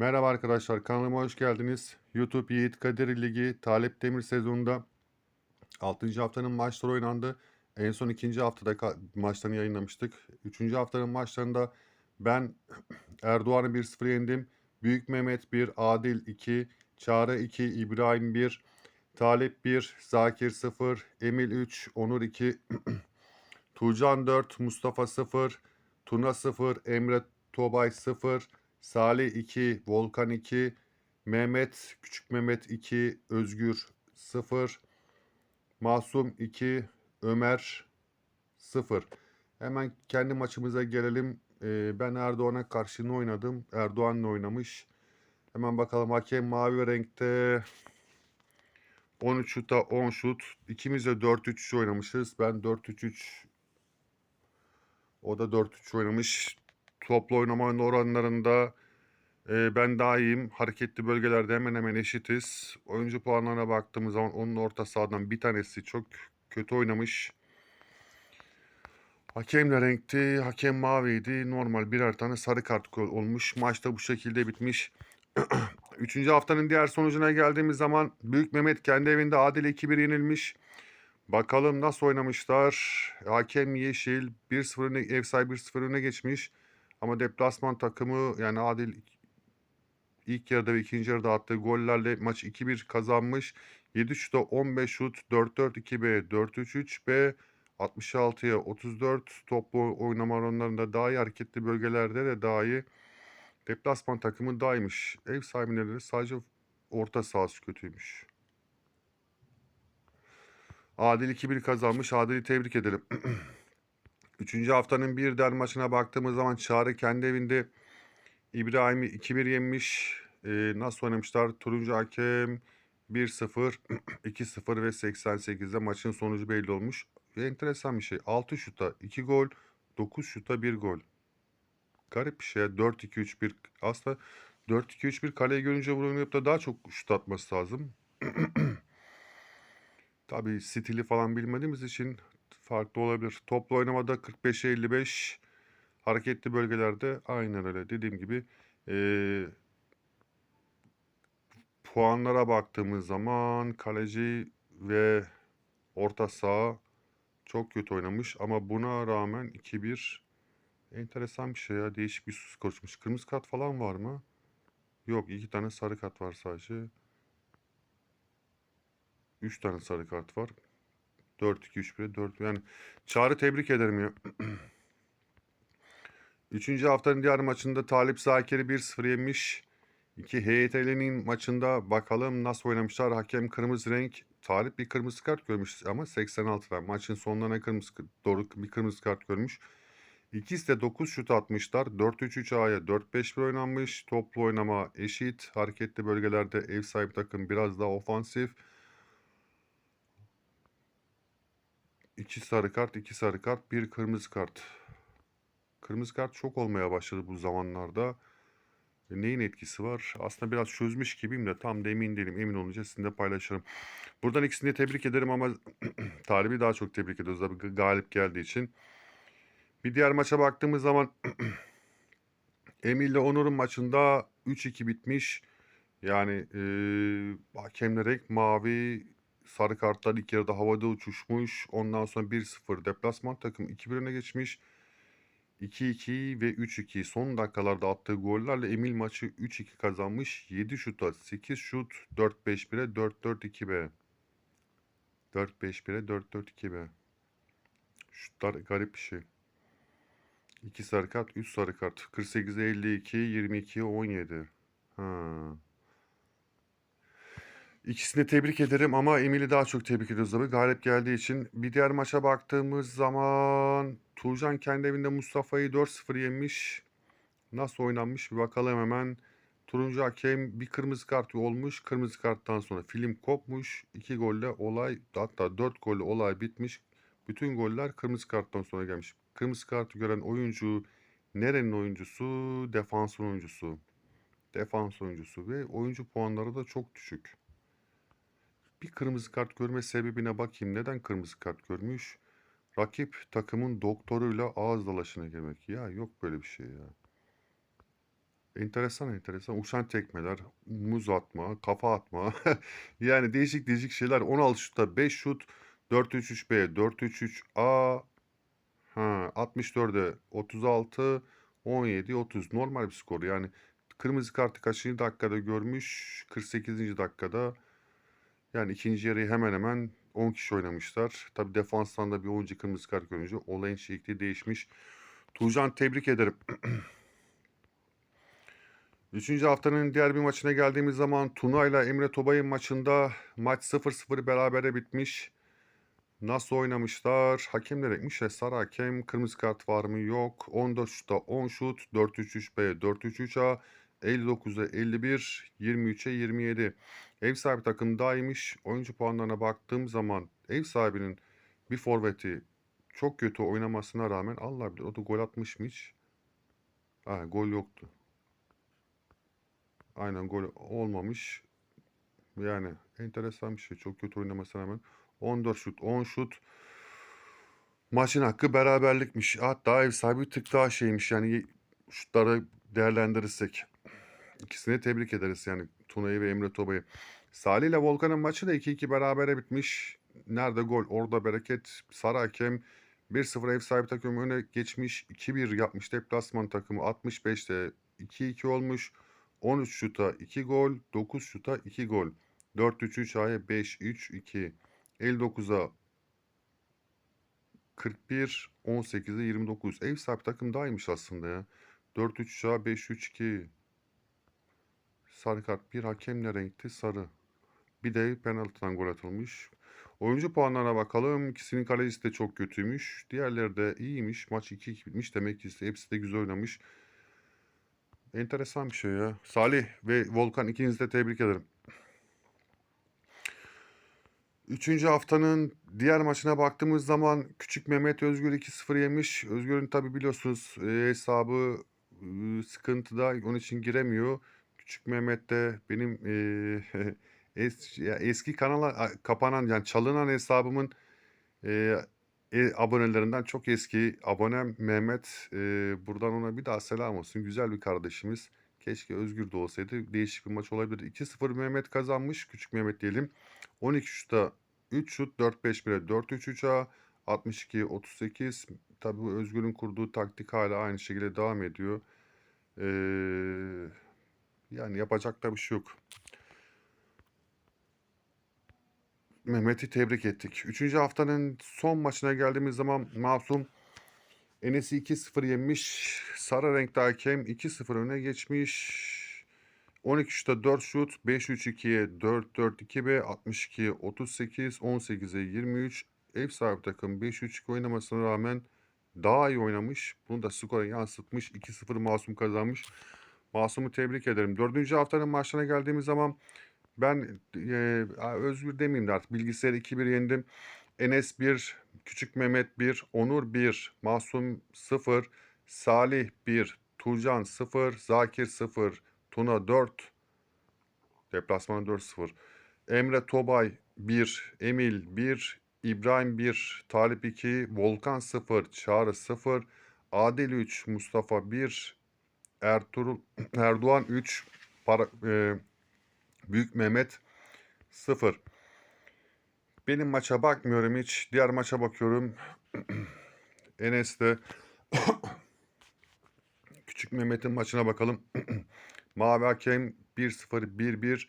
Merhaba arkadaşlar, kanalıma hoş geldiniz. YouTube Yiğit Kadir Ligi Talep Demir sezonunda 6. haftanın maçları oynandı. En son 2. haftada maçlarını yayınlamıştık. 3. haftanın maçlarında ben Erdoğan'ı 1-0 yendim. Büyük Mehmet 1, Adil 2, Çağrı 2, İbrahim 1, Talip 1, Zakir 0, Emil 3, Onur 2, Tuğcan 4, Mustafa 0, Tuna 0, Emre Tobay 0, Salih 2, Volkan 2, Mehmet, Küçük Mehmet 2, Özgür 0, Masum 2, Ömer 0. Hemen kendi maçımıza gelelim. Ee, ben Erdoğan'a karşı ne oynadım? Erdoğan'la oynamış. Hemen bakalım hakem mavi renkte 13 şuta 10 şut. İkimiz de 4-3 oynamışız. Ben 4-3-3 o da 4-3 oynamış. Toplu oynamanın oranlarında e, ben daha iyiyim. Hareketli bölgelerde hemen hemen eşitiz. Oyuncu puanlarına baktığımız zaman onun orta sahadan bir tanesi çok kötü oynamış. Hakem ne renkti? Hakem maviydi. Normal birer tane sarı kart ol- olmuş. Maçta bu şekilde bitmiş. Üçüncü haftanın diğer sonucuna geldiğimiz zaman Büyük Mehmet kendi evinde Adil 2-1 yenilmiş. Bakalım nasıl oynamışlar. Hakem Yeşil 1-0 öne, ev sahibi 1-0 öne geçmiş. Ama deplasman takımı yani Adil ilk yarıda ve ikinci yarıda attığı gollerle maç 2-1 kazanmış. 7 şuta 15 şut 4-4-2B 4-3-3B 66'ya 34 toplu oynama oranlarında daha iyi hareketli bölgelerde de daha iyi. Deplasman takımı daymış. Ev sahibinin de sadece orta sahası kötüymüş. Adil 2-1 kazanmış. Adil'i tebrik ederim. Üçüncü haftanın bir der maçına baktığımız zaman Çağrı kendi evinde İbrahim'i 2-1 yenmiş. Ee, nasıl oynamışlar? Turuncu hakem 1-0, 2-0 ve 88'de maçın sonucu belli olmuş. Ve enteresan bir şey. 6 şuta 2 gol, 9 şuta 1 gol. Garip bir şey. 4-2-3-1. Aslında 4-2-3-1 kaleyi görünce vurup da daha çok şut atması lazım. Tabii stili falan bilmediğimiz için farklı olabilir. Toplu oynamada 45'e 55. Hareketli bölgelerde aynen öyle. Dediğim gibi eee, puanlara baktığımız zaman kaleci ve orta saha çok kötü oynamış. Ama buna rağmen 2-1 enteresan bir şey ya. Değişik bir skor çıkmış. Kırmızı kart falan var mı? Yok. iki tane sarı kart var sadece. 3 tane sarı kart var. 4-2-3-1 4 yani Çağrı tebrik ederim ya. Üçüncü haftanın diğer maçında Talip Zakir'i 1-0 yenmiş. İki HYT'nin maçında bakalım nasıl oynamışlar. Hakem kırmızı renk. Talip bir kırmızı kart görmüş ama 86'da. Maçın sonlarına kırmızı, doğru bir kırmızı kart görmüş. İkisi de 9 şut atmışlar. 4-3-3A'ya 4-5-1 oynanmış. Toplu oynama eşit. Hareketli bölgelerde ev sahibi takım biraz daha ofansif. İki sarı kart, iki sarı kart, bir kırmızı kart. Kırmızı kart çok olmaya başladı bu zamanlarda. E, Neyin etkisi var? Aslında biraz çözmüş gibiyim de tam da emin değilim. Emin olunca sizinle paylaşırım. Buradan ikisini de tebrik ederim ama Talib'i daha çok tebrik ediyoruz. Tabii galip geldiği için. Bir diğer maça baktığımız zaman Emil ile Onur'un maçında 3-2 bitmiş. Yani eee hakemler renk mavi, sarı kartlar ilk yarıda havada uçuşmuş. Ondan sonra 1-0 deplasman takım 2-1 öne geçmiş. 2-2 ve 3-2 son dakikalarda attığı gollerle Emil maçı 3-2 kazanmış. 7 şuta 8 şut 4-5-1'e 4-4-2-B. 4-5-1'e 4-4-2-B. Şutlar garip bir şey. 2 sarı kart 3 sarı kart. 48'e 52 22'ye 17. Ha. İkisini tebrik ederim ama Emil'i daha çok tebrik ediyoruz tabii galip geldiği için. Bir diğer maça baktığımız zaman Tuğcan kendi evinde Mustafa'yı 4-0 yenmiş. Nasıl oynanmış bir bakalım hemen. Turuncu hakem bir kırmızı kart olmuş. Kırmızı karttan sonra film kopmuş. 2 golle olay hatta 4 golle olay bitmiş. Bütün goller kırmızı karttan sonra gelmiş. Kırmızı kartı gören oyuncu nerenin oyuncusu? Defans oyuncusu. Defans oyuncusu ve oyuncu puanları da çok düşük. Bir kırmızı kart görme sebebine bakayım. Neden kırmızı kart görmüş? Rakip takımın doktoruyla ağız dalaşına girmek. Ya yok böyle bir şey ya. Enteresan enteresan. Uçan tekmeler, muz atma, kafa atma. Yani değişik değişik şeyler. 16 şutta 5 şut, 4-3-3B, 4-3-3A, ha, 64'e 36, 17, 30. Normal bir skor. Yani kırmızı kartı kaçıncı dakikada görmüş? 48. dakikada. Yani ikinci yarıyı hemen hemen 10 kişi oynamışlar. Tabi defanstan da bir oyuncu kırmızı kart görünce olayın şekli değişmiş. Tuğcan tebrik ederim. Üçüncü haftanın diğer bir maçına geldiğimiz zaman Tuna ile Emre Tobay'ın maçında maç 0-0 berabere bitmiş. Nasıl oynamışlar? Hakemler ekmiş. ya, Sarı hakem kırmızı kart var mı? Yok. 14 şutta 10 şut. 4-3-3B, 4-3-3A. 59'a 51, 23'e 27. Ev sahibi takım daha iyiymiş. Oyuncu puanlarına baktığım zaman ev sahibinin bir forveti çok kötü oynamasına rağmen Allah bilir o da gol atmış mı hiç? Ha, gol yoktu. Aynen gol olmamış. Yani enteresan bir şey. Çok kötü oynamasına rağmen. 14 şut, 10 şut. Maçın hakkı beraberlikmiş. Hatta ev sahibi tık daha şeymiş. Yani şutları değerlendirirsek. İkisini tebrik ederiz yani Tuna'yı ve Emre Toba'yı. Salih ile Volkan'ın maçı da 2-2 berabere bitmiş. Nerede gol? Orada bereket. Sarı hakem 1-0 ev sahibi takım öne geçmiş. 2-1 yapmış deplasman takımı. 65'te 2-2 olmuş. 13 şuta 2 gol. 9 şuta 2 gol. 4-3-3 A'ya 5-3-2. 59'a 41, 18'e 29. Ev sahibi takım iyiymiş aslında ya. 4-3 A, 5-3-2. Sarı kart bir hakem ne? Sarı. Bir de penaltıdan gol atılmış. Oyuncu puanlarına bakalım. İkisinin kalecisi de çok kötüymüş. Diğerleri de iyiymiş. Maç 2-2 bitmiş. Demek ki hepsi de güzel oynamış. Enteresan bir şey ya. Salih ve Volkan ikinizi de tebrik ederim. Üçüncü haftanın diğer maçına baktığımız zaman Küçük Mehmet Özgür 2-0 yemiş. Özgür'ün tabi biliyorsunuz e, hesabı e, sıkıntıda onun için giremiyor. Küçük Mehmet de benim e, es, ya eski kanala kapanan yani çalınan hesabımın e, e, abonelerinden çok eski abonem Mehmet. E, buradan ona bir daha selam olsun. Güzel bir kardeşimiz. Keşke Özgür de olsaydı. Değişik bir maç olabilir. 2-0 Mehmet kazanmış. Küçük Mehmet diyelim. 12 şutta 3 şut 4-5-1'e 4-3-3'a 62-38. Tabii Özgür'ün kurduğu taktik hala aynı şekilde devam ediyor. Ee, yani yapacak da bir şey yok. Mehmet'i tebrik ettik. Üçüncü haftanın son maçına geldiğimiz zaman Masum Enes'i 2-0 yenmiş. Sarı renkli hakem 2-0 öne geçmiş. 12 şuta 4 şut, 5-3-2'ye 4-4-2B, 62 38, 18'e 23. Ev sahibi takım 5-3-2 oynamasına rağmen daha iyi oynamış. Bunu da skora yansıtmış. 2-0 Masum kazanmış. Masum'u tebrik ederim. Dördüncü haftanın maçlarına geldiğimiz zaman ben e, Özgür demeyeyim de artık bilgisayarı 2-1 yendim. Enes 1, Küçük Mehmet 1, Onur 1, Masum 0, Salih 1, Tuğcan 0, Zakir 0, Tuna 4, deplasmanı 4-0. Emre Tobay 1, Emil 1, İbrahim 1, Talip 2, Volkan 0, Çağrı 0, Adil 3, Mustafa 1, Ertuğrul Erdoğan 3, para, e, Büyük Mehmet 0. Benim maça bakmıyorum hiç. Diğer maça bakıyorum. Enes'te Küçük Mehmet'in maçına bakalım. Mavi hakem 1-0 1-1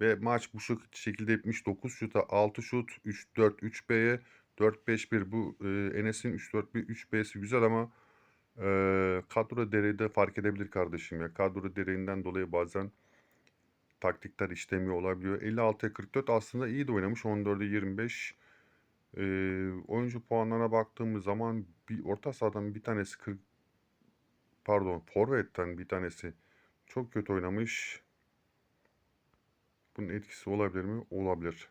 ve maç bu şekilde bitmiş. 9 şuta 6 şut 3-4 3B'ye 4-5-1 bu e, Enes'in 3-4-1 3B'si güzel ama kadro dereyi de fark edebilir kardeşim ya. Kadro dereyinden dolayı bazen taktikler işlemiyor olabiliyor. 56'ya 44 aslında iyi de oynamış. 14'e 25. E, oyuncu puanlarına baktığımız zaman bir orta sahadan bir tanesi 40 pardon forvetten bir tanesi çok kötü oynamış. Bunun etkisi olabilir mi? Olabilir.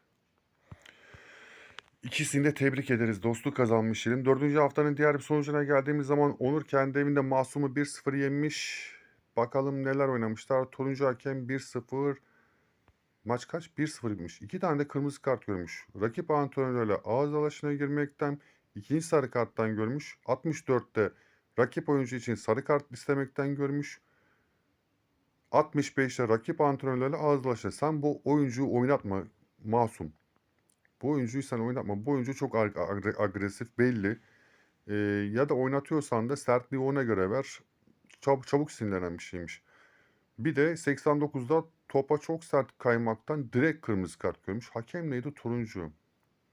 İkisini de tebrik ederiz. Dostluk kazanmış diyelim. Dördüncü haftanın diğer bir sonucuna geldiğimiz zaman Onur kendi evinde Masum'u 1-0 yenmiş. Bakalım neler oynamışlar. Turuncu hakem 1-0. Maç kaç? 1-0 bitmiş. İki tane de kırmızı kart görmüş. Rakip antrenörle ağız dalaşına girmekten, ikinci sarı karttan görmüş. 64'te rakip oyuncu için sarı kart istemekten görmüş. 65'te rakip antrenörlerle ağızlaştı. Sen bu oyuncuyu oynatma Masum. Bu oyuncuyu sen oynatma. Bu oyuncu çok ag agre agresif belli. Eee, ya da oynatıyorsan da sertliği ona göre ver. Çab çabuk sinirlenen bir şeymiş. Bir de 89'da topa çok sert kaymaktan direkt kırmızı kart görmüş. Hakem neydi? Turuncu.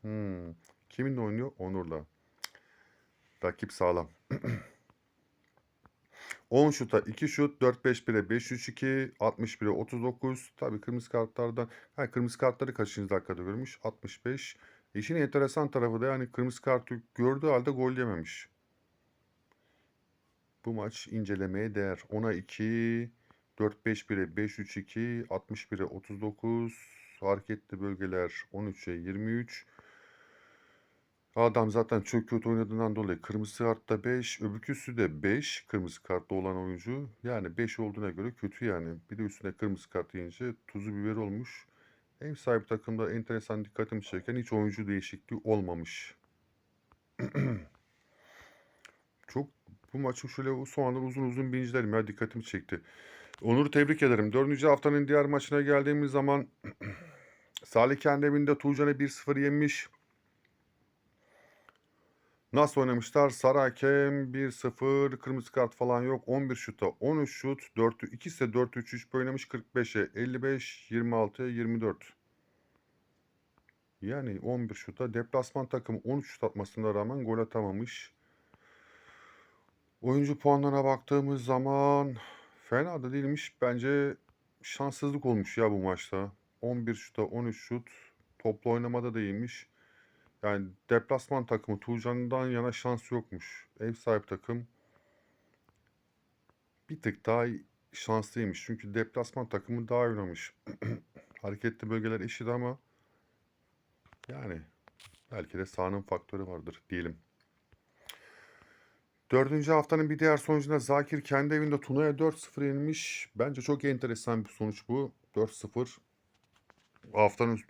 Hımm. Kiminle oynuyor? Onur'la. Rakip sağlam. 10 şuta 2 şut, 4-5-1'e 5-3-2, 61'e 39. Tabii kırmızı kartlardan ha, kırmızı kartları kaçıncı dakikada görmüş? 65. İşin enteresan tarafı da yani kırmızı kartı gördüğü halde gol yememiş. Bu maç incelemeye değer. 10'a 2, 4-5-1'e 5-3-2, 61'e 39, hareketli bölgeler 13'e 23. Adam zaten çok kötü oynadığından dolayı kırmızı kartta 5, öbürküsü de 5 kırmızı kartlı olan oyuncu. Yani 5 olduğuna göre kötü yani. Bir de üstüne kırmızı kart yiyince tuzu biberi olmuş. Ev sahibi takımda enteresan dikkatimi çeken hiç oyuncu değişikliği olmamış. Çok bu maçı şöyle son anda uzun uzun bincilerim ya dikkatimi çekti. Onur'u tebrik ederim. Dördüncü haftanın diğer maçına geldiğimiz zaman Salih kendi evinde Tuğcan'ı 1-0 yenmiş. Nasıl oynamışlar? Sarı hakem 1-0 kırmızı kart falan yok. 11 şuta 13 şut 4 ikisi de 4-3-3 oynamış 45'e 55 26'ya 24. Yani 11 şuta deplasman takımı 13 şut atmasına rağmen gol atamamış. Oyuncu puanlarına baktığımız zaman fena da değilmiş. Bence şanssızlık olmuş ya bu maçta. 11 şuta 13 şut toplu oynamada da iyiymiş. Yani deplasman takımı Tuğcan'dan yana şans yokmuş. Ev sahibi takım bir tık daha şanslıymış. Çünkü deplasman takımı daha oynamış. Hareketli bölgeler eşit ama yani belki de sahanın faktörü vardır diyelim. Dördüncü haftanın bir diğer sonucunda Zakir kendi evinde Tuna'ya 4-0 yenilmiş. Bence çok enteresan bir sonuç bu. 4-0. Haftanın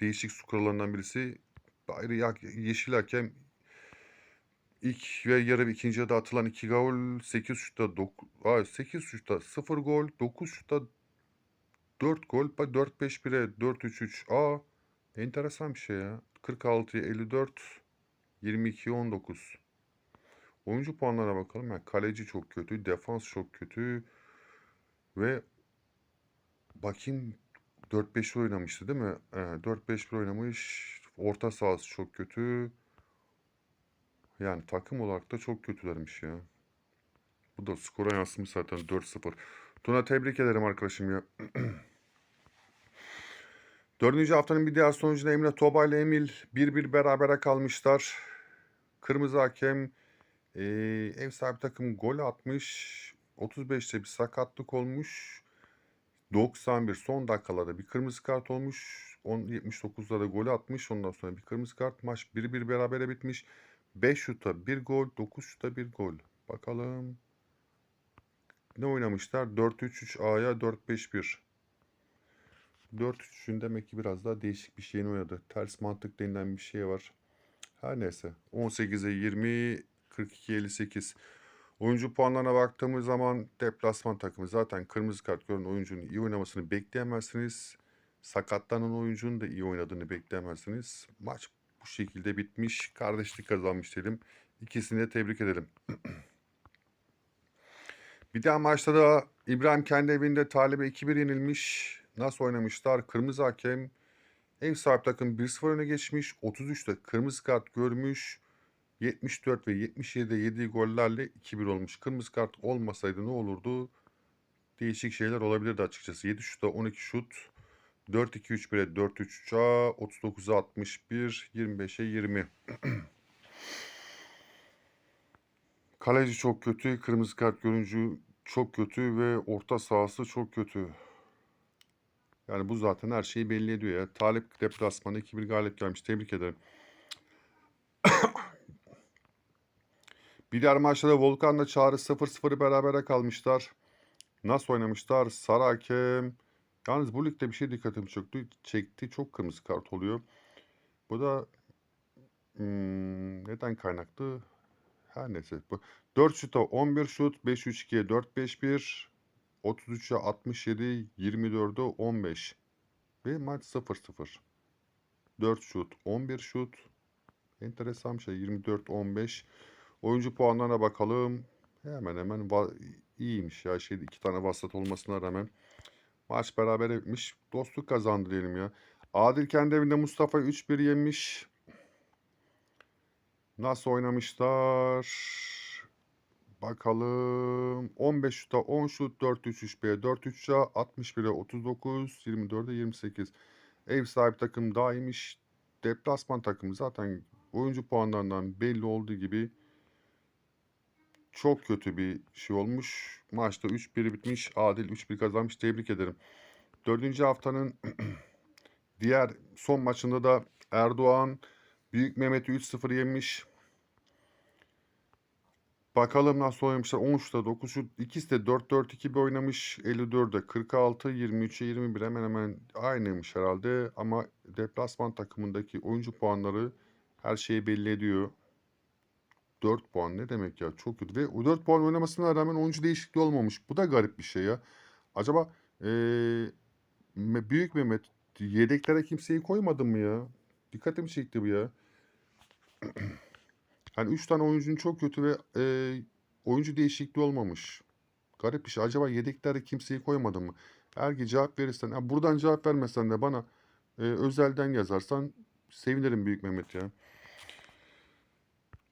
değişik skorlarından birisi. Ayrı yeşil hakem ilk ve yarı ikinci yarıda atılan 2 gol 8 şutta 9 8 şutta 0 gol 9 şutta 4 gol 4-5-1'e 4-3-3 a enteresan bir şey ya 46'ya 54 22 19 oyuncu puanlarına bakalım yani kaleci çok kötü defans çok kötü ve bakayım 4-5 oynamıştı değil mi? Ee, 4-5-1 oynamış. Orta sahası çok kötü. Yani takım olarak da çok kötülermiş ya. Bu da skora yansımış zaten 4-0. Tuna tebrik ederim arkadaşım ya. Dördüncü haftanın bir diğer sonucunda Emre Toba ile Emil 1-1 berabere kalmışlar. Kırmızı hakem e, ev sahibi takım gol atmış. 35'te bir sakatlık olmuş. 91 son dakikalarda bir kırmızı kart olmuş. 10.79'da da gol atmış. Ondan sonra bir kırmızı kart. Maç 1-1 berabere bitmiş. 5 şuta 1 gol, 9 şuta 1 gol. Bakalım. Ne oynamışlar? 4-3-3 A'ya 4-5-1. 4-3-3'ün demek ki biraz daha değişik bir şeyini oynadı. Ters mantık denilen bir şey var. Her neyse. 18'e 20, 42 58. Oyuncu puanlarına baktığımız zaman deplasman takımı zaten kırmızı kart gören oyuncunun iyi oynamasını bekleyemezsiniz. Sakatlanan oyuncunun da iyi oynadığını bekleyemezsiniz. Maç bu şekilde bitmiş. Kardeşlik kazanmış dedim. İkisini de tebrik edelim. bir daha maçta da İbrahim kendi evinde Talib'e 2-1 yenilmiş. Nasıl oynamışlar? Kırmızı hakem ev sahibi takım 1-0 öne geçmiş. 33'te kırmızı kart görmüş. 74 ve 77'de yediği gollerle 2-1 olmuş. Kırmızı kart olmasaydı ne olurdu? Değişik şeyler olabilirdi açıkçası. 7 şutta 12 şut. 4-2-3-1'e 4-3-3'a 39'a 61 25'e 20. Kaleci çok kötü. Kırmızı kart görüncü çok kötü ve orta sahası çok kötü. Yani bu zaten her şeyi belli ediyor ya. Talip deplasmanı 2-1 galip gelmiş. Tebrik ederim. Bir diğer maçta da Volkan'la Çağrı 0-0 berabere kalmışlar. Nasıl oynamışlar? Sarı hakem. Yalnız bu ligde bir şey dikkatimi çekti. Çekti. Çok kırmızı kart oluyor. Bu da hmm, neden kaynaklı? Her neyse. Bu 4 şuta 11 şut. 5-3-2'ye 4-5-1. 33'e 67, 24'e 15. Ve maç 0-0. 4 şut, 11 şut. Enteresan bir şey. 24-15. Oyuncu puanlarına bakalım. Hemen hemen iyiymiş ya. Şeyde iki tane vasat olmasına rağmen. Maç beraber bitmiş. Dostluk kazandı diyelim ya. Adil kendi evinde Mustafa 3-1 yenmiş. Nasıl oynamışlar? Bakalım. 15 şuta 10 şut 4-3-3-1'e 4-3'e 61'e 39 24'e 28. Ev sahibi takım daha iyiymiş. Deplasman takımı zaten oyuncu puanlarından belli olduğu gibi çok kötü bir şey olmuş. Maçta 3-1 bitmiş. Adil 3-1 kazanmış. Tebrik ederim. Dördüncü haftanın diğer son maçında da Erdoğan Büyük Mehmet'i 3-0 yenmiş. Bakalım nasıl oynamışlar. 10 şuta 9 şut. İkisi de 4-4-2 bir oynamış. 54'e 46, 23'e 21 hemen hemen aynıymış herhalde. Ama deplasman takımındaki oyuncu puanları her şeyi belli ediyor. 4 puan ne demek ya? Çok kötü. Ve o 4 puan oynamasına rağmen oyuncu değişikliği olmamış. Bu da garip bir şey ya. Acaba Me- Büyük Mehmet yedeklere kimseyi koymadı mı ya? Dikkatimi çekti bu ya. Hani 3 tane oyuncunun çok kötü ve eee, oyuncu değişikliği olmamış. Garip bir şey. Acaba yedeklere kimseyi koymadın mı? Eğer cevap verirsen, ha, buradan cevap vermesen de bana eee, özelden yazarsan sevinirim Büyük Mehmet ya.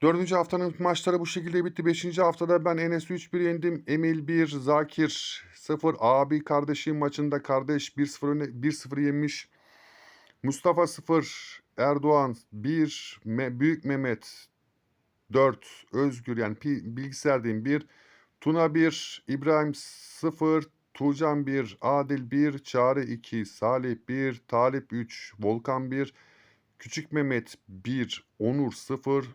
Dördüncü haftanın maçları bu şekilde bitti. Beşinci haftada ben Enes'i 3-1 yendim. Emil 1, Zakir 0. Abi kardeşim maçında kardeş 1-0 öne 1-0 yenmiş. Mustafa 0, Erdoğan 1, Me- Büyük Mehmet 4, Özgür yani pi- bilgisayardayım 1, Tuna 1, İbrahim 0, Tuğcan 1, Adil 1, Çağrı 2, Salih 1, Talip 3, Volkan 1, Küçük Mehmet 1, Onur 0,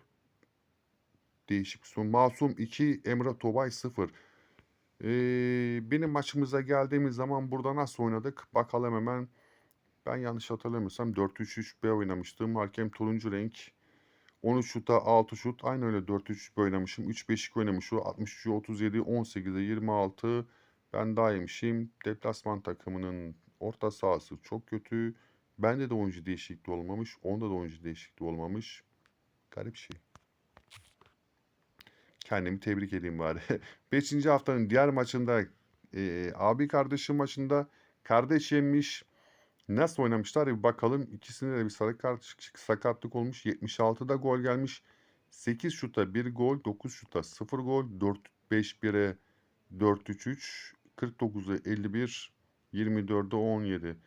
değişik son. Masum 2, Emre Tobay 0. Ee, benim maçımıza geldiğimiz zaman burada nasıl oynadık? Bakalım hemen. Ben yanlış hatırlamıyorsam 4-3-3-B oynamıştım. Hakem turuncu renk. 13 şuta 6 şut. Aynı öyle 4-3-3 oynamışım. 3-5-2 oynamış o. 63'e 37, 18'e 26. Ben daha iyiymişim. Deplasman takımının orta sahası çok kötü. Bende de oyuncu değişikliği olmamış. Onda da oyuncu değişikliği olmamış. Garip şey. Kendimi tebrik edeyim bari. Beşinci haftanın diğer maçında e, abi kardeşim maçında kardeş yenmiş. Nasıl oynamışlar bir bakalım. İkisinde de bir sarı kart sakatlık olmuş. 76'da gol gelmiş. 8 şuta 1 gol, 9 şuta 0 gol, 4-5-1'e 4-3-3, 49'a 51, 24'e 17.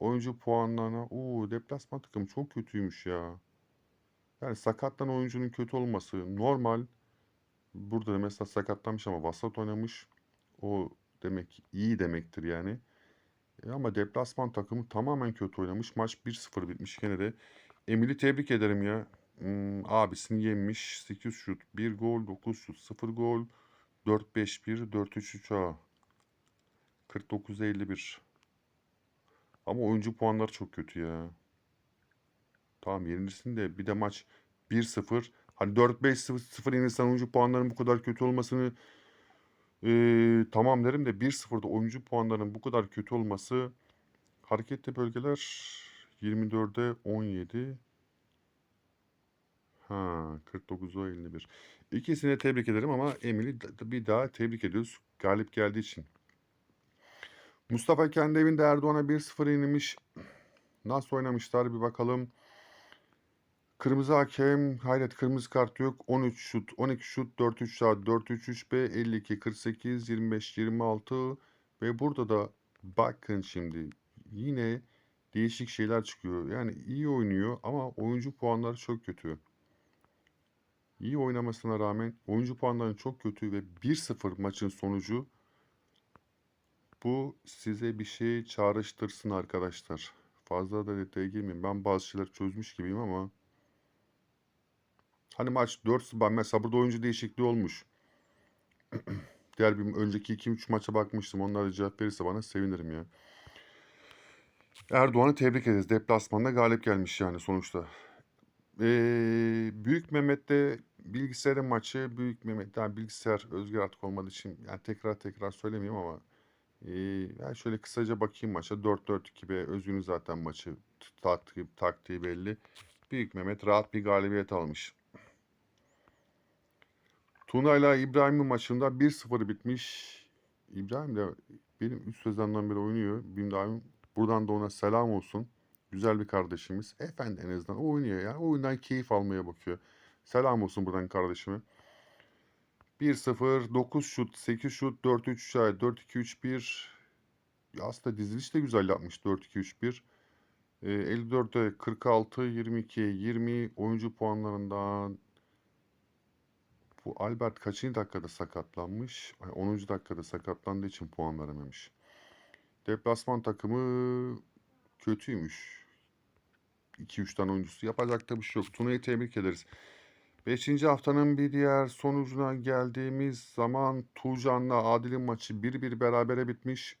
Oyuncu puanlarına, o deplasman takım çok kötüymüş ya. Yani sakatlan oyuncunun kötü olması normal. Burada da mesela sakatlanmış ama vasat oynamış. O demek iyi demektir yani. E ama deplasman takımı tamamen kötü oynamış. Maç 1-0 bitmiş gene de. Emil'i tebrik ederim ya. Hmm, abisini yenmiş. 8 şut, 1 gol, 9 şut, 0 gol. 4-5-1, 4-3-3 a 49-51. Ama oyuncu puanları çok kötü ya. Tamam yenilirsin de bir de maç 1-0. Hani 4-5-0 yenilsen oyuncu puanlarının bu kadar kötü olmasını eee, tamam derim de 1-0'da oyuncu puanlarının bu kadar kötü olması hareketli bölgeler 24'e 17 ha 49'a 51. İkisini de tebrik ederim ama Emil'i bir daha tebrik ediyoruz galip geldiği için. Mustafa kendi evinde Erdoğan'a 1-0 yenilmiş. Nasıl oynamışlar bir bakalım. Kırmızı hakem, hayret kırmızı kart yok. 13 şut, 12 şut, 4-3 saat, 4-3-3-B, 52, 48, 25, 26 ve burada da bakın şimdi yine değişik şeyler çıkıyor. Yani iyi oynuyor ama oyuncu puanları çok kötü. İyi oynamasına rağmen oyuncu puanları çok kötü ve 1-0 maçın sonucu bu size bir şey çağrıştırsın arkadaşlar. Fazla da detaya girmeyeyim. Ben bazı şeyler çözmüş gibiyim ama Hani maç 4-0 mesela burada oyuncu değişikliği olmuş. Diğer bir önceki 2-3 maça bakmıştım. Onlar da cevap verirse bana sevinirim ya. Erdoğan'ı tebrik ederiz. Deplasmanda galip gelmiş yani sonuçta. Ee, Büyük Mehmet'te bilgisayarın maçı Büyük Mehmet yani bilgisayar özgür artık olmadığı için yani tekrar tekrar söylemeyeyim ama Eee, ben şöyle kısaca bakayım maça. 4-4-2 ve Özgün'ün zaten maçı taktiği, taktiği belli. Büyük Mehmet rahat bir galibiyet almış. Tuna ile İbrahim'in maçında 1-0 bitmiş. İbrahim de benim üst sezondan beri oynuyor. İbrahim buradan da ona selam olsun. Güzel bir kardeşimiz. Efendi en azından oynuyor ya. Oyundan keyif almaya bakıyor. Selam olsun buradan kardeşime. 1-0, 9 şut, 8 şut, 4-3 şayet, 4-2-3-1. Ya Aslında diziliş de güzel yapmış 4-2-3-1. Ee, 54'e 46, 22'ye 20 oyuncu puanlarından bu Albert kaçıncı dakikada sakatlanmış? Ay, 10. dakikada sakatlandığı için puan verememiş. Deplasman takımı kötüymüş. 2-3 tane oyuncusu. Yapacak da bir şey yok. Tuna'yı tebrik ederiz. Beşinci haftanın bir diğer sonucuna geldiğimiz zaman Tuğcan'la Adil'in maçı 1-1 berabere bitmiş.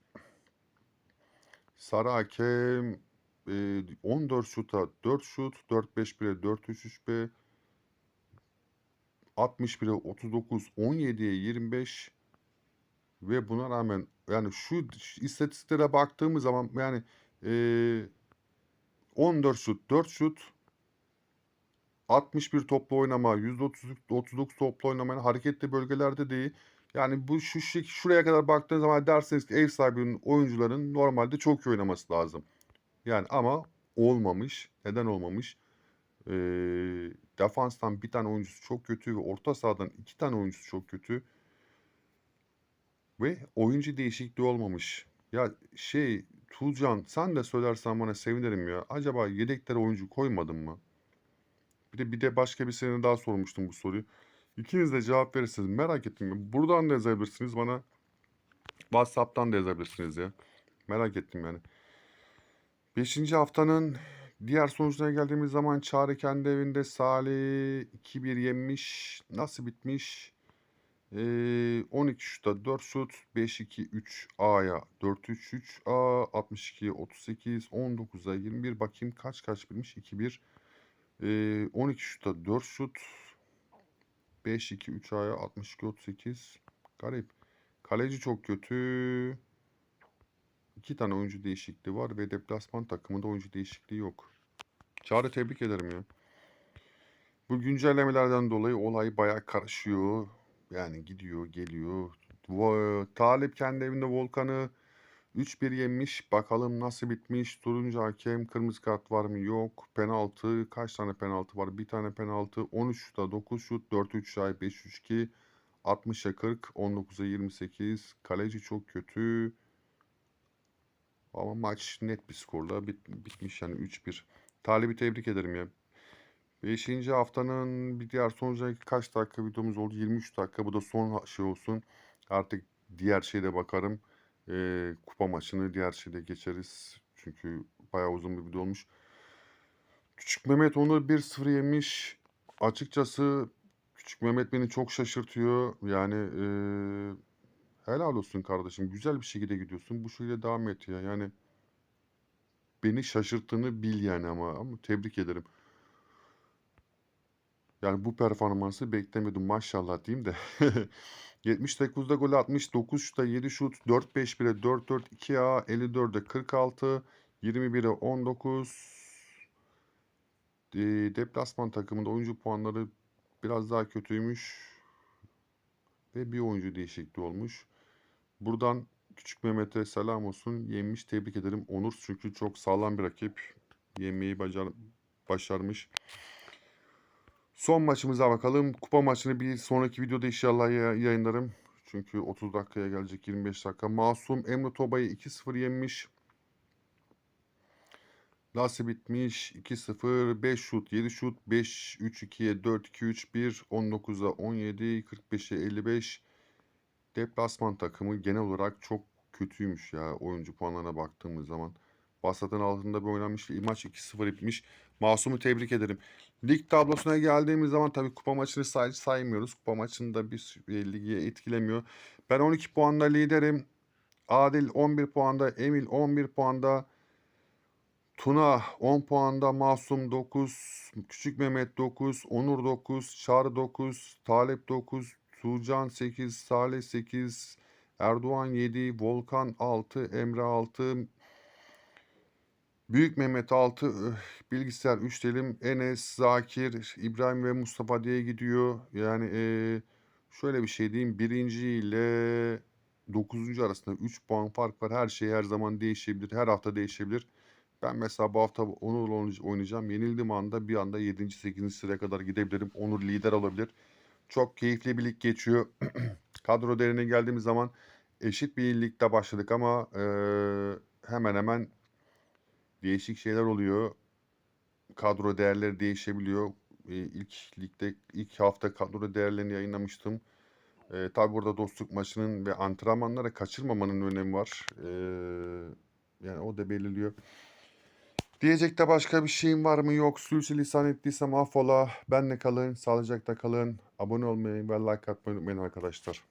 Sarı hakem e, 14 şuta 4 şut, 4-5-1'e 4-3-3-1, 61'e 39, 17'ye 25 ve buna rağmen yani şu istatistiklere baktığımız zaman yani e, 14 şut, 4 şut, 61 toplu oynama, %39 toplu oynama hareketli bölgelerde değil. Yani bu şu şuraya kadar baktığınız zaman derseniz ki ev sahibinin oyuncuların normalde çok iyi oynaması lazım. Yani ama olmamış. Neden olmamış? Ee, defanstan bir tane oyuncusu çok kötü ve orta sahadan iki tane oyuncusu çok kötü. Ve oyuncu değişikliği olmamış. Ya şey Tuğcan sen de söylersen bana sevinirim ya. Acaba yedeklere oyuncu koymadın mı? Bir de bir de başka bir sene daha sormuştum bu soruyu. İkiniz de cevap verirsiniz. Merak ettim. Buradan da yazabilirsiniz bana. WhatsApp'tan da yazabilirsiniz ya. Merak ettim yani. Beşinci haftanın diğer sonucuna geldiğimiz zaman Çağrı kendi evinde Salih 2-1 yenmiş. Nasıl bitmiş? Ee, 12 şuta 4 şut 5-2-3 A'ya 4-3-3 A 62'ye 38 19'a 21 bakayım kaç kaç bilmiş 2-1 ee, 12 şuta 4 şut 5-2-3 A'ya 62-38 garip. Kaleci çok kötü İki tane oyuncu değişikliği var ve deplasman takımında oyuncu değişikliği yok. Çağrı tebrik ederim ya. Bu güncellemelerden dolayı olay bayağı karışıyor. Yani gidiyor, geliyor. Talip kendi evinde Volkan'ı 3-1 yenmiş. Bakalım nasıl bitmiş. Turuncu hakem, kırmızı kart var mı? Yok. Penaltı. Kaç tane penaltı var? Bir tane penaltı. 13 şuta 9 şut. 4-3 şay 5-3-2. 60'a 40. 19'a 28. Kaleci çok kötü. Ama maç net bir skorla bit- bitmiş yani 3-1. Talib'i tebrik ederim ya. 5. haftanın bir diğer sonucuna kaç dakika videomuz oldu? 23 dakika. Bu da son şey olsun. Artık diğer şeyde bakarım. Ee, kupa maçını diğer şeyde geçeriz. Çünkü bayağı uzun bir video olmuş. Küçük Mehmet onu 1-0 yemiş. Açıkçası Küçük Mehmet beni çok şaşırtıyor. Yani ee, helal olsun kardeşim. Güzel bir şekilde gidiyorsun. Bu şekilde devam et ya. Yani beni şaşırttığını bil yani ama, ama tebrik ederim. Yani bu performansı beklemiyordum maşallah diyeyim de. 79'da gol atmış, 9 şuta 7 şut, 4-5-1'e 4-4, 2A, 54'e 46, 21'e 19. Ee, deplasman takımında oyuncu puanları biraz daha kötüymüş. Ve bir oyuncu değişikliği olmuş. Buradan Küçük Mehmet'e selam olsun. Yenmiş tebrik ederim. Onur çünkü çok sağlam bir rakip. Yenmeyi bacar, başarmış. Son maçımıza bakalım. Kupa maçını bir sonraki videoda inşallah ya- yayınlarım. Çünkü 30 dakikaya gelecek 25 dakika. Masum Emre Toba'yı 2-0 yenmiş. Nasıl bitmiş? 2-0, 5 şut, 7 şut, 5, 3-2'ye 4-2-3-1, 19'a 17, 45'e 55. Deplasman takımı genel olarak çok kötüymüş ya oyuncu puanlarına baktığımız zaman. Vasat'ın altında bir oynanmış maç 2-0 bitmiş. Masum'u tebrik ederim. Lig tablosuna geldiğimiz zaman tabii kupa maçını say saymıyoruz. Kupa maçında bir e, ligi etkilemiyor. Ben 12 puanla liderim. Adil 11 puanda, Emil 11 puanda, Tuna 10 puanda, Masum 9, Küçük Mehmet 9, Onur 9, Çağrı 9, Talep 9, Tuğcan 8, Salih 8, Erdoğan 7, Volkan 6, Emre 6, Büyük Mehmet 6, öh, bilgisayar 3 diyelim. Enes, Zakir, İbrahim ve Mustafa diye gidiyor. Yani eee, şöyle bir şey diyeyim. Birinci ile 9. arasında 3 puan fark var. Her şey her zaman değişebilir. Her hafta değişebilir. Ben mesela bu hafta Onur'la oynay- oynayacağım. Yenildiğim anda bir anda 7. 8. sıraya kadar gidebilirim. Onur lider olabilir. Çok keyifli bir lig geçiyor. Kadro değerine geldiğimiz zaman eşit bir ligde başladık ama eee, hemen hemen değişik şeyler oluyor. Kadro değerleri değişebiliyor. Eee, ilk ligde ilk hafta kadro değerlerini yayınlamıştım. Eee tabi burada dostluk maçının ve antrenmanları kaçırmamanın önemi var. Eee, yani o da belirliyor. Diyecek de başka bir şeyim var mı? Yok. Sürçülisan ettiysem affola. Benle kalın, sağlıcakla kalın. Abone olmayı ve like atmayı unutmayın arkadaşlar.